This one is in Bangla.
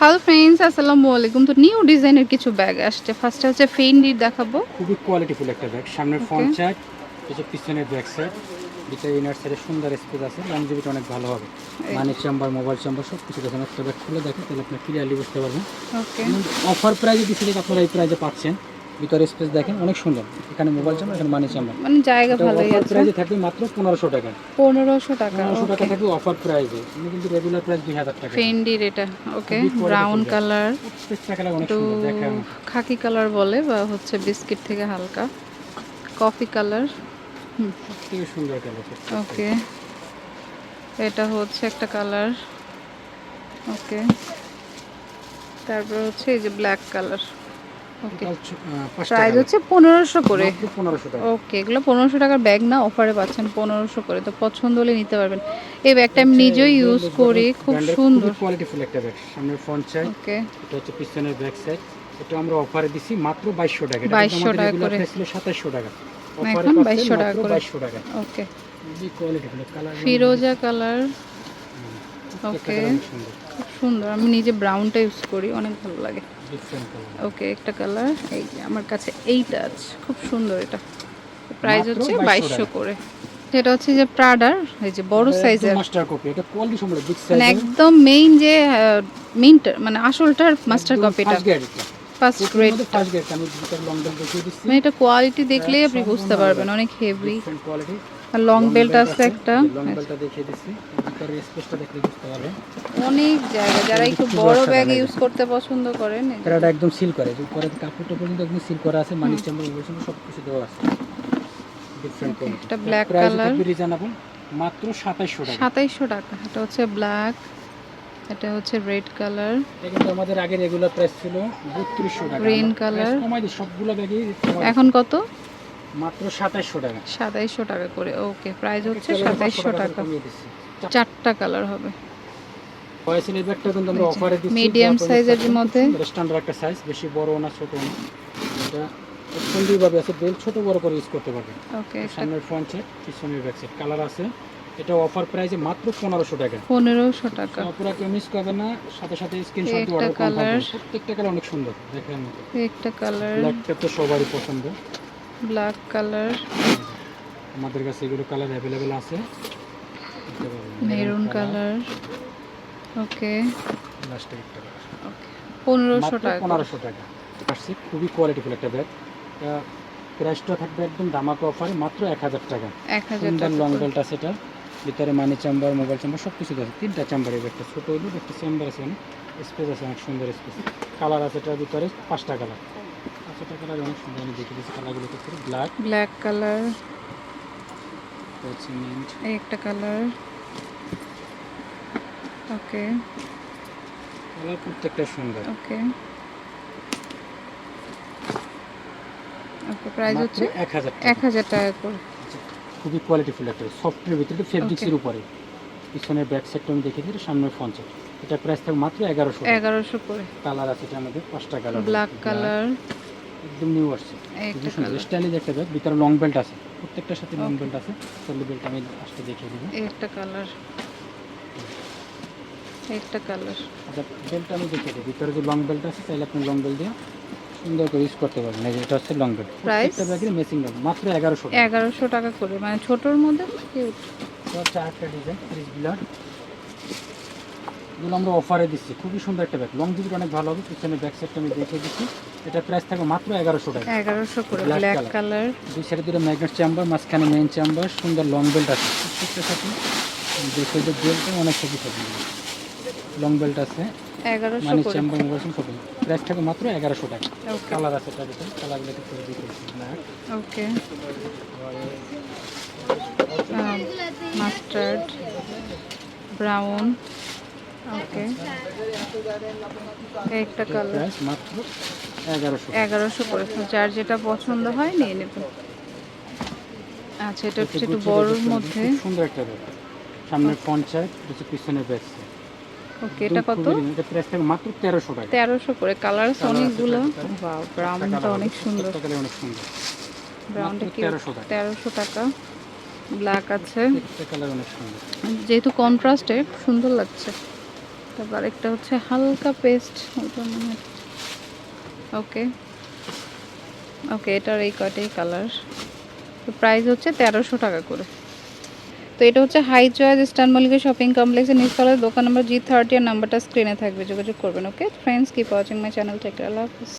হ্যালো ফ্রেন্ডস আসসালামু আলাইকুম। তো নিউ ডিজাইনের কিছু ব্যাগ আসছে। ফার্স্ট হচ্ছে ফেন্ডির দেখাবো। খুবই কোয়ালিটিফুল একটা ব্যাগ সামনের ফ্রন্ট সাইড কিছু পিছনের ব্যাক সাইড দুটো ইনার সাইডে সুন্দর স্পেস আছে। লংজিভিটি অনেক ভালো হবে। মানি চেম্বার মোবাইল চেম্বার সব কিছু দেখেন একটা ব্যাগ খুলে দেখেন তাহলে আপনি ক্লিয়ারলি বুঝতে পারবেন। ওকে অফার প্রাইজে দিচ্ছি আপনারা এই প্রাইজে পাচ্ছেন। ভিতরে স্পেস দেখেন অনেক সুন্দর। এখানে মোবাইল চেম্বার এখানে মানি চেম্বার মানে জায়গা ভালোই আছে। প্রাইজে থাকবে মাত্র পনেরোশো টাকা। পনেরোশো টাকা পনেরোশো টাকা ওকে থাকবে অফার প্রাইজে কিন্তু রেগুলার প্রাইস দুই হাজার টাকা। ফেন্ডির এটা ওকে ব্রাউন কালার প্রত্যেকটা কালার অনেক সুন্দর দেখেন খাকি কালার বলে বা হচ্ছে বিস্কিট থেকে হালকা। কফি কালার থেকে সুন্দর কালার ওকে এটা হচ্ছে একটা কালার ওকে তারপর হচ্ছে এই যে ব্ল্যাক কালার ওকে। প্রাইস হচ্ছে পনেরোশো করে। ওকে এগুলো পনেরোশো টাকার ব্যাগ না অফারে পাচ্ছেন পনেরোশো করে। তো পছন্দ হলে নিতে পারবেন। এই ব্যাগটা আমি নিজেই ইউজ করি খুব সুন্দর। কোয়ালিটিফুল একটা ব্যাগ সামনের ফ্রন্ট সাইড ওকে। এটা হচ্ছে পিছনের ব্যাক সাইড এটা আমরা অফারে দিছি মাত্র বাইশশো টাকা। 2200 টাকা করে। ছিল সাতাশশো টাকা। এখন 2200 টাকা করে। বাইশশো টাকা। ওকে। ফিরোজা কালার. সুন্দর। খুব সুন্দর। আমি নিজে ব্রাউনটা ইউজ করি অনেক ভালো লাগে। ওকে একটা কালার এই আমার কাছে এইটা আছে খুব সুন্দর এটা। প্রাইস হচ্ছে বাইশশো করে। এটা হচ্ছে যে প্রাডার এই যে বড় সাইজের মাস্টার কপি এটা কোয়ালিটি সম্পূর্ণ বিগ মানে একদম মেইন যে মেইনটা মানে আসলটার মাস্টার কপিটা ফার্স্ট গ্রেড ফার্স্ট গ্রেড আমি লং বেল দেখিয়ে দিচ্ছি। মানে এটা কোয়ালিটি দেখলেই আপনি বুঝতে পারবেন অনেক হেভি কোয়ালিটি আর লং বেল্ট আছে একটা। লং বেলটা দেখিয়ে দিচ্ছি। ভিতরে স্পেসটা দেখলে বুঝতে পারবেন। অনেক জায়গা যারা একটু বড় ব্যাগ ইউজ করতে পছন্দ করেন এটা একদম সিল করে। উপরে কাপড়টা পর্যন্ত একদম সিল করা আছে মানি চেম্বার বলছেন সব কিছু দেওয়া আছে। ডিফারেন্ট কোয়ালিটি এটা color। থাকবে রিজনেবল মাত্র 2700 টাকা। সাতাইশশো টাকা এটা হচ্ছে ব্ল্যাক এটা হচ্ছে রেড কালার কিন্তু আমাদের আগে রেগুলার প্রাইস ছিল 3200 টাকা। Color। price কমাই দিই সবগুলো ব্যাগই এখন কত? মাত্র 2700 টাকা। সাতাইশশো টাকা করে ওকে প্রাইস হচ্ছে চলো, সাতাইশশো টাকা চারটা কালার হবে। পয়সের ব্যাগটা কিন্তু আমরা অফারে দিচ্ছি medium size মধ্যে। স্ট্যান্ডার্ড একটা সাইজ বেশি বড় না ছোট না। এটা সুন্দরভাবে আছে বেল ছোট বড় করে ইউজ করতে পারবেন ওকে এটা সামনের ফ্রন্ট সেট পিছনের ব্যাক সেট কালার আছে। এটা অফার প্রাইসে মাত্র পনেরোশো টাকা। পনেরোশো টাকা। পুরো কেউ মিস করবে না সাথে সাথে স্ক্রিনশট একটা দিয়ে অর্ডার করতে colour। প্রত্যেকটা কালার অনেক সুন্দর দেখেন। একটা কালার ব্ল্যাকটা তো সবারই পছন্দ। Black colour. আমাদের কাছে এগুলো কালার অ্যাভেলেবেল আছে। Maroon colour. ওকে। লাস্টে একটা colour। ওকে। পনেরোশো মাত্র টাকা। করে। পনেরোশো টাকা। আসছে খুবই কোয়ালিটিফুল একটা ব্যাগ প্রাইসটা থাকবে একদম দামাকা অফারে মাত্র এক হাজার টাকা। এক হাজার সুন্দর টাকা লং। বেল্ট আছে এটা। ভিতরে মানি চেম্বার মোবাইল চেম্বার সব কিছু আছে। তিনটা চেম্বার এই একটা ছোটো হইল একটা চেম্বার আছে অনেক। স্পেস আছে অনেক সুন্দর স্পেস কালার আছে এটার ভিতরে পাঁচটা কালার পাঁচটা কালার অনেক সুন্দর আমি দেখে দিচ্ছি কালারগুলো ক্ষেত্রে ব্ল্যাক ব্ল্যাক কালার হচ্ছে মিন্ট এই একটা কালার ওকে কালার প্রত্যেকটা সুন্দর। ওকে ওকে প্রাইস হচ্ছে টাকা। করে। খুবই কোয়ালিটিফুল একটা সফটের ভিতরে ফেব্রিক্সের উপরে। পিছনের ব্যাক সাইডটা আমি দেখে দিই সামনের ফ্রন্ট সাইড এটা প্রাইস থাকবে মাত্র এগারোশো এগারোশো করে। কালার আছে এটার মধ্যে পাঁচটা কালার ব্ল্যাক কালার একদম নিউ আসছে। খুবই একটা সুন্দর কালার স্টাইলে দেখতে পাবে ভিতরে লং বেল্ট আছে। প্রত্যেকটার সাথে লং বেল্ট আছে। চল্লি বেল্ট আমি আসতে দেখিয়ে দিব একটা কালার একটা কালার আচ্ছা বেল্ট আমি দেখিয়ে দিই। ভিতরে যে লং বেল্ট আছে চাইলে আপনি লং বেল্ট দিয়ে সুন্দর করে ইউজ করতে পারবেন। এই যে এটা হচ্ছে লং বেল্ট? প্রত্যেকটা ব্যাগের মেসিং বেল্ট মাত্র এগারোশো এগারোশো টাকা করে। মানে ছোটোর মধ্যে কিউট আরেকটা ডিজাইন ফ্রিজ বিলার এগুলো আমরা অফারে দিচ্ছি। খুবই সুন্দর একটা ব্যাগ লং জিবিটা অনেক ভালো হবে। পিছনে ব্যাক সাইডটা আমি দেখিয়ে দিচ্ছি। এটা প্রাইস থাকবে মাত্র এগারোশো টাকা। এগারোশো করে ব্ল্যাক কালার দুই সাইডে দুটো ম্যাগনেট চেম্বার মাঝখানে মেইন চেম্বার সুন্দর লং বেল্ট আছে। প্রত্যেকটা সাথে দুই সাইডের বেল্টটা অনেক সবই সবই লং বেল্ট আছে। এগারোশো মানি চেম্বার মোবাইল সবই প্রাইস থাকে মাত্র এগারোশো টাকা। কালার আছে তার ভিতরে। কালারগুলোকে করে দিতেছি black okay mustard brown okay একটা কালার মাত্র এগারোশো। এগারোশো করে। যার যেটা পছন্দ হয় নিয়ে নেবেন আচ্ছা এটা হচ্ছে একটু বড়োর মধ্যে। সুন্দর একটা পিছনের ব্যাক সাইড ওকে এটা কত? এটা প্রাইস থাকে মাত্র তেরোশো টাকা। তেরোশো করে। কালার ব্রাউনটা অনেক সুন্দর। অনেক সুন্দর। ব্রাউনটা কি? 1300 টাকা। ব্ল্যাক আছে। কালার অনেক সুন্দর। যেহেতু কন্ট্রাস্টে সুন্দর লাগছে। তারপর একটা হচ্ছে হালকা পেস্ট ওকে ওকে এটার এই কয়টাই কালার তো প্রাইস হচ্ছে তেরোশো টাকা করে। তো এটা হচ্ছে হাই চয়েস স্টান মল্লিকের শপিং কমপ্লেক্সের নিচতলার দোকান নম্বর জি থার্টি আর নাম্বারটা স্ক্রিনে থাকবে। যোগাযোগ করবেন okay friends keep watching my channel take Allah Hafiz.